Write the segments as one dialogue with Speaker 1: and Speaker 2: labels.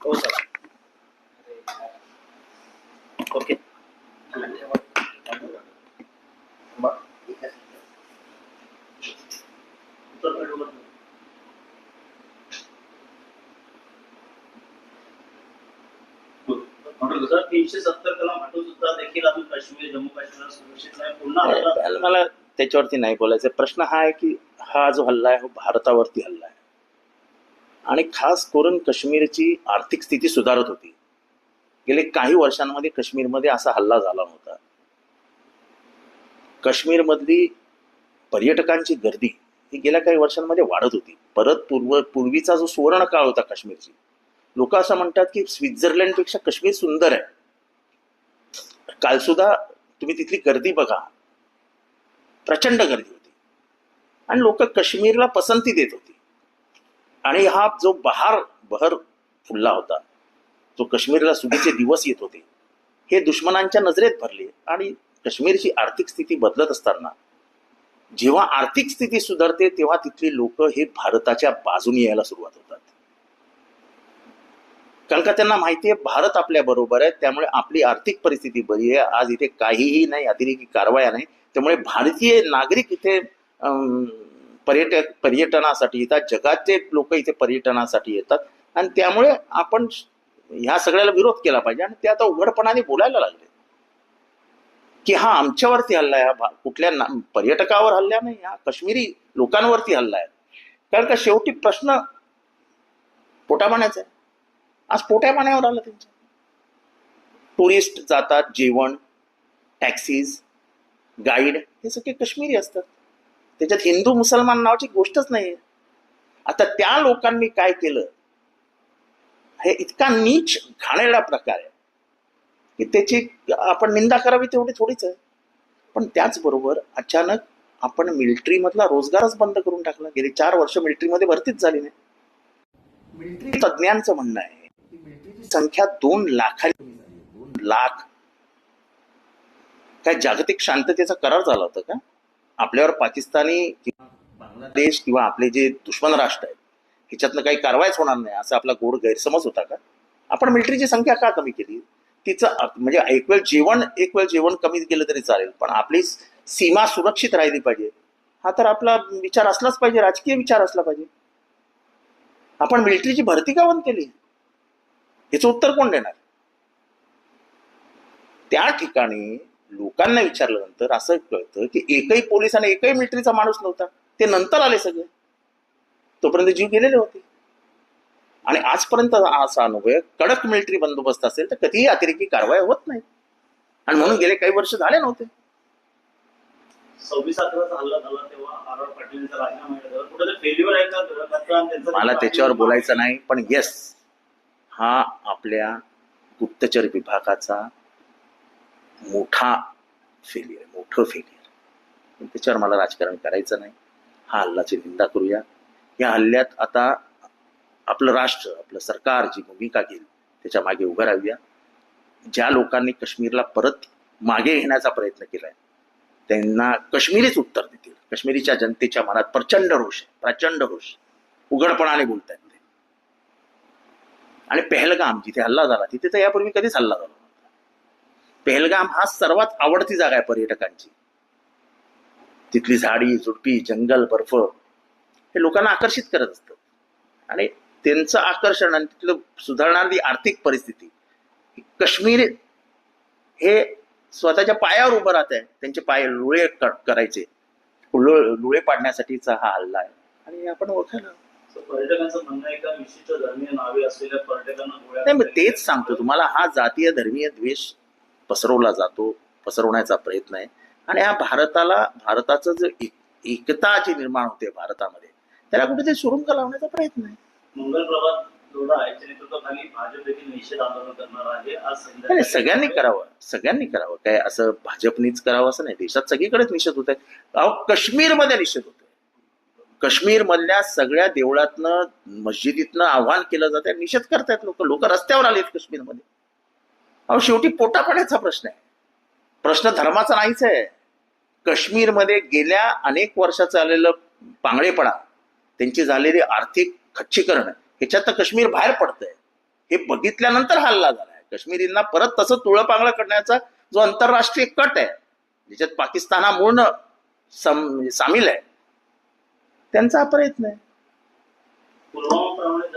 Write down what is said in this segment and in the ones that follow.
Speaker 1: हो sir okay
Speaker 2: तीनशे सत्तर कलम हटून सुद्धा देखील अजून काश्मीर जम्मू काश्मीर सुरक्षित नाही पुन्हा हल्ला
Speaker 1: नाही, मला त्याच्यावरती नाही बोलायचं प्रश्न हा आहे की हा जो हल्ला आहे हा भारतावरती हल्ला आहे आणि खास करून काश्मीरची आर्थिक स्थिती सुधारत होती. गेले काही वर्षांमध्ये काश्मीरमध्ये असा हल्ला झाला नव्हता. काश्मीरमधली पर्यटकांची गर्दी ही गेल्या काही वर्षांमध्ये वाढत होती. परत पूर्व पूर्वीचा जो सुवर्ण काळ होता काश्मीरची लोक असं म्हणतात की स्वित्झर्लंडपेक्षा काश्मीर सुंदर आहे. काल सुद्धा तुम्ही तिथली गर्दी बघा. प्रचंड गर्दी होती. आणि लोक काश्मीरला पसंती देत होती. आणि हा जो बहार बहर फुलला होता जो काश्मीरला सुगीचे दिवस येत होते हे दुश्मनांच्या नजरेत भरले आणि काश्मीरची आर्थिक स्थिती बदलत असताना जेव्हा आर्थिक स्थिती सुधारते तेव्हा तिथली लोक हे भारताच्या बाजूने यायला सुरुवात होतात. कारण का त्यांना माहिती आहे भारत आपल्या बरोबर आहे त्यामुळे आपली आर्थिक परिस्थिती बरी आहे आज इथे काहीही नाही अतिरेकी कारवाया नाही त्यामुळे भारतीय नागरिक इथे पर्यटक पर्यटनासाठी येतात. जगाचे लोक इथे पर्यटनासाठी येतात. आणि त्यामुळे आपण ह्या सगळ्याला विरोध केला पाहिजे. आणि ते आता उघडपणाने बोलायला लागले. की हा आमच्यावरती हल्ला आहे. हा कुठल्या ना- पर्यटकावर हल्ला नाही हा काश्मीरी लोकांवरती हल्ला आहे. कारण का शेवटी प्रश्न पोटापाण्याचा आहे. आज पोट्या पाण्यावर आलं त्यांच्या टुरिस्ट जातात जेवण टॅक्सीज गाईड हे सगळे काश्मीरी असतात. त्याच्यात हिंदू मुसलमान नावाची गोष्टच नाही आता त्या लोकांनी काय केलं? हे इतका नीच घाणेरडा प्रकार आहे. की त्याची आपण निंदा करावी तेवढी थोडीच आहे. पण त्याचबरोबर अचानक आपण मिलिटरी मधला रोजगारच बंद करून टाकला. गेली चार वर्ष मिलिटरीमध्ये भरतीच झाली नाही. मिलिटरी तज्ज्ञांचं म्हणणं आहे. मिलिटरीची संख्या दोन आहे. दोन लाख. काय जागतिक शांततेचा करार झाला होता का? आपल्यावर पाकिस्तानी किंवा बांगलादेश किंवा आपले जे दुश्मन राष्ट्र आहेत ह्याच्यातनं काही कारवाईच होणार नाही असा आपला गोड गैरसमज होता का? आपण मिलिटरीची संख्या का कमी केली? तिचं म्हणजे एक वेळ जेवण एक वेळ जेवण कमी केलं तरी चालेल पण आपली सीमा सुरक्षित राहिली पाहिजे. हा तर आपला विचार असलाच पाहिजे राजकीय विचार असला पाहिजे. आपण मिलिटरीची भरती का बंद केली? याचं उत्तर कोण देणार? त्या ठिकाणी लोकांना विचारल्यानंतर असं कळतं की एकही पोलीस आणि एकही मिलिटरीचा माणूस नव्हता. ते नंतर आले सगळे. तोपर्यंत जीव गेलेले होते. आणि आजपर्यंत असा अनुभव आहे, कडक मिलिटरी बंदोबस्त असेल तर कधीही अतिरेकी कारवाई होत नाही. आणि म्हणून गेले काही वर्ष झाले नव्हते. मला त्याच्यावर बोलायचं नाही पण येस हा आपल्या गुप्तचर विभागाचा मोठा फेलियर मोठं फेलियर त्याच्यावर मला राजकारण करायचं नाही. हा हल्लाची निंदा करूया. या हल्ल्यात आता आपलं राष्ट्र आपलं सरकार जी भूमिका घेईल त्याच्यामागे उभं राहूया. ज्या लोकांनी काश्मीरला परत मागे घेण्याचा प्रयत्न केलाय त्यांना काश्मीरीच उत्तर देतील. काश्मीरीच्या जनतेच्या मनात प्रचंड रोष आहे प्रचंड रोष उघडपणाने बोलतायत ते. आणि पहलगाम जिथे हल्ला झाला तिथे तर यापूर्वी कधीच हल्ला झाला पेहलगाम हा सर्वात आवडती जागा आहे पर्यटकांची. तिथली झाडी झुडपी जंगल बर्फ हे लोकांना आकर्षित करत असतं. आणि त्यांचं आकर्षण आणि तिथलं सुधारणारी आर्थिक परिस्थिती काश्मीर हे स्वतःच्या पायावर उभं राहत आहे. त्यांचे पाय लुळे करायचे. लुळे पाडण्यासाठीचा हा हल्ला आहे. आणि आपण ओळखायला नाही मग तेच सांगतो तुम्हाला. हा जातीय धर्मीय द्वेष पसरवला जातो पसरवण्याचा प्रयत्न आहे. आणि हा भारताला भारताचं जे एक- एकता जी निर्माण होते भारतामध्ये त्याला कुठेतरी सुरुंग लावण्याचा प्रयत्न आहे.
Speaker 2: मंगल प्रभात
Speaker 1: सगळ्यांनी करावं सगळ्यांनी करावं. काय असं भाजपनीच करावं असं नाही. देशात सगळीकडेच निषेध होत आहे अहो काश्मीरमध्ये निषेध होतोय. काश्मीर मधल्या सगळ्या देवळातनं मस्जिदीतनं आव्हान केलं जात आहे निषेध करतायत लोक. लोक रस्त्यावर आलेत काश्मीरमध्ये. अहो शेवटी पोटापाण्याचा प्रश्न आहे. प्रश्न धर्माचा नाहीच आहे. काश्मीरमध्ये गेल्या अनेक वर्षाचं आलेलं पांगळेपणा त्यांची झालेली आर्थिक खच्चीकरण ह्याच्यात तर काश्मीर बाहेर पडतंय. हे बघितल्यानंतर हल्ला झालाय. काश्मीरींना परत तसं तुळपांगळा करण्याचा जो आंतरराष्ट्रीय कट आहे ज्याच्यात पाकिस्तानामुळं सम- सामील आहे त्यांचा प्रयत्न आहे.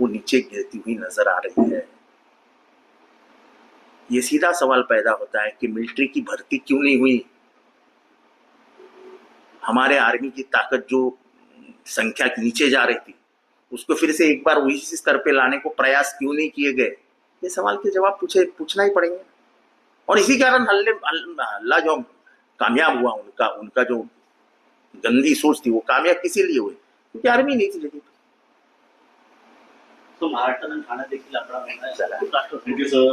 Speaker 1: वो नीचे गिरती हुई नज़र आ रही है। ये सीधा सवाल पैदा होता है कि मिलिट्री की भर्ती क्यों नहीं हुई? हमारे आर्मी की ताकत जो संख्या नीचे जा रही थी, उसको फिर से एक बार वही स्तर पे लाने को प्रयास क्यों नहीं किए गए? ये सवाल के जवाब पूछे, पूछना ही पड़ेंगे। और इसी कारण हल्ले, हल्ला जो कामयाब हुआ, उनका उनका जो गंदी सोच थी, वो कामयाब किसी लिए हुई? क्योंकि आर्मी नहीं थी। जगह
Speaker 2: महाराष्ट्रात आणि देखील आपला
Speaker 3: थँक्यू सर